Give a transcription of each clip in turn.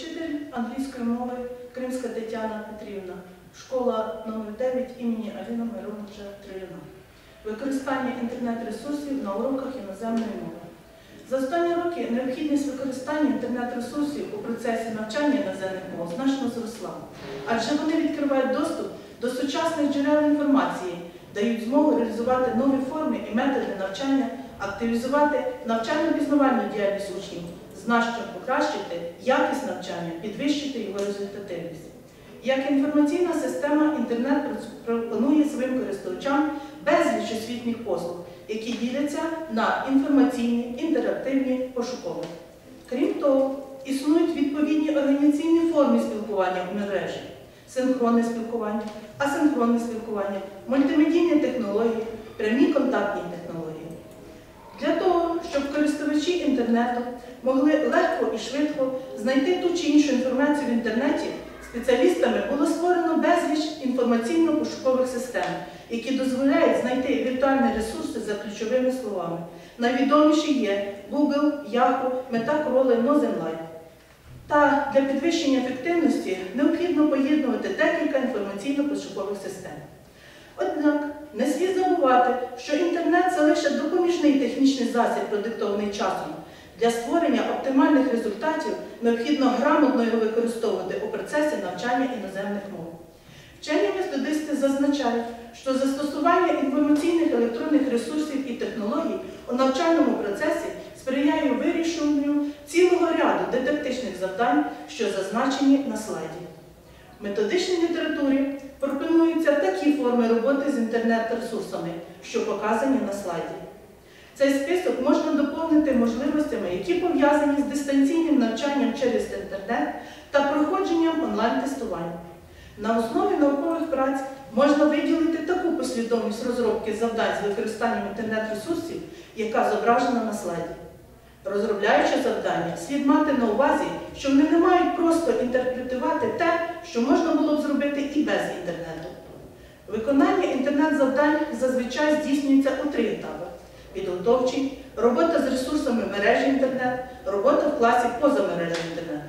Учитель англійської мови Кримська Тетяна Петрівна, школа номер 9 імені Аліна Мироновича Трилюна. Використання інтернет-ресурсів на уроках іноземної мови. За останні роки необхідність використання інтернет-ресурсів у процесі навчання іноземних мов значно зросла, адже вони відкривають доступ до сучасних джерел інформації, дають змогу реалізувати нові форми і методи навчання, активізувати навчально-пізнавальну діяльність учнів, значно покращити якість навчання, підвищити його результативність. Як інформаційна система інтернет пропонує своїм користувачам безліч освітніх послуг, які діляться на інформаційні, інтерактивні, пошукові. Крім того, існують відповідні організаційні форми спілкування в мережі, синхронне спілкування, асинхронне спілкування, мультимедійні технології, прямі контактні технології. Для того, щоб користувачі інтернету могли легко і швидко знайти ту чи іншу інформацію в інтернеті, спеціалістами було створено безліч інформаційно-пошукових систем, які дозволяють знайти віртуальні ресурси за ключовими словами. Найвідоміші є Google, Yahoo, Metacritic, Mozenlight. Та для підвищення ефективності необхідно поєднувати декілька інформаційно-пошукових систем. Однак не слід забувати, що інтернет це лише допоміжний технічний засіб, продиктований часом. Для створення оптимальних результатів необхідно грамотно його використовувати у процесі навчання іноземних мов. Вчені методисти зазначають, що застосування інформаційних електронних ресурсів і технологій у навчальному процесі сприяє вирішенню цілого ряду дидактичних завдань, що зазначені на слайді. В методичній літературі пропонуються такі форми роботи з інтернет-ресурсами, що показані на слайді. Цей список можна доповнити можливостями, які пов'язані з дистанційним навчанням через інтернет та проходженням онлайн-тестувань. На основі наукових праць можна виділити таку послідовність розробки завдань з використанням інтернет-ресурсів, яка зображена на слайді. Розробляючи завдання, слід мати на увазі, що вони не мають просто інтерпретувати те, що можна було б зробити і без інтернету. Виконання інтернет-завдань зазвичай здійснюється у три етапи: підготовчий, робота з ресурсами мережі інтернет, робота в класі поза мережею інтернет.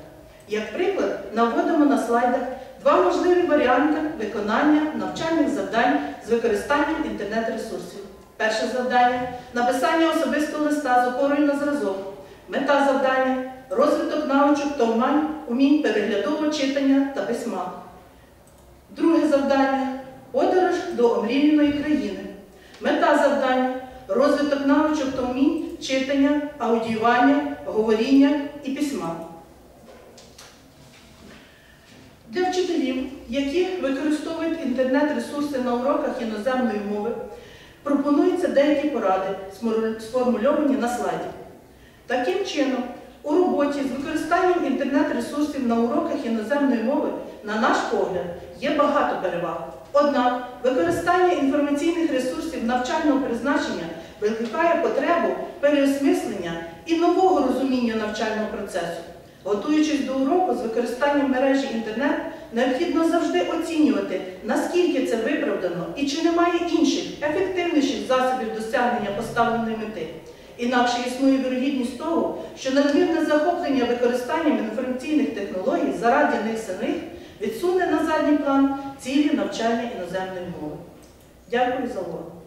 Як приклад, наводимо на слайдах два можливі варіанти виконання навчальних завдань з використанням інтернет-ресурсів. Перше завдання написання особистого листа з опорою на зразок. Мета завдання розвиток навичок та умінь переглядового читання та письма. Друге завдання подорож до омріяної країни. Мета завдання розвиток навичок та умінь читання, аудіювання, говоріння і письма. Для вчителів, які використовують інтернет-ресурси на уроках іноземної мови, пропонуються деякі поради, сформульовані на слайді. Таким чином, у роботі з використанням інтернет-ресурсів на уроках іноземної мови, на наш погляд, є багато переваг. Однак використання інформаційних ресурсів навчального призначення викликає потребу переосмислення і нового розуміння навчального процесу. Готуючись до уроку з використанням мережі інтернет, необхідно завжди оцінювати, наскільки це виправдано і чи немає інших, ефективніших засобів досягнення поставленої мети. Інакше існує вірогідність того, що надмірне захоплення використанням інформаційних технологій заради них самих відсуне на задній план цілі навчання іноземної мови. Дякую за увагу.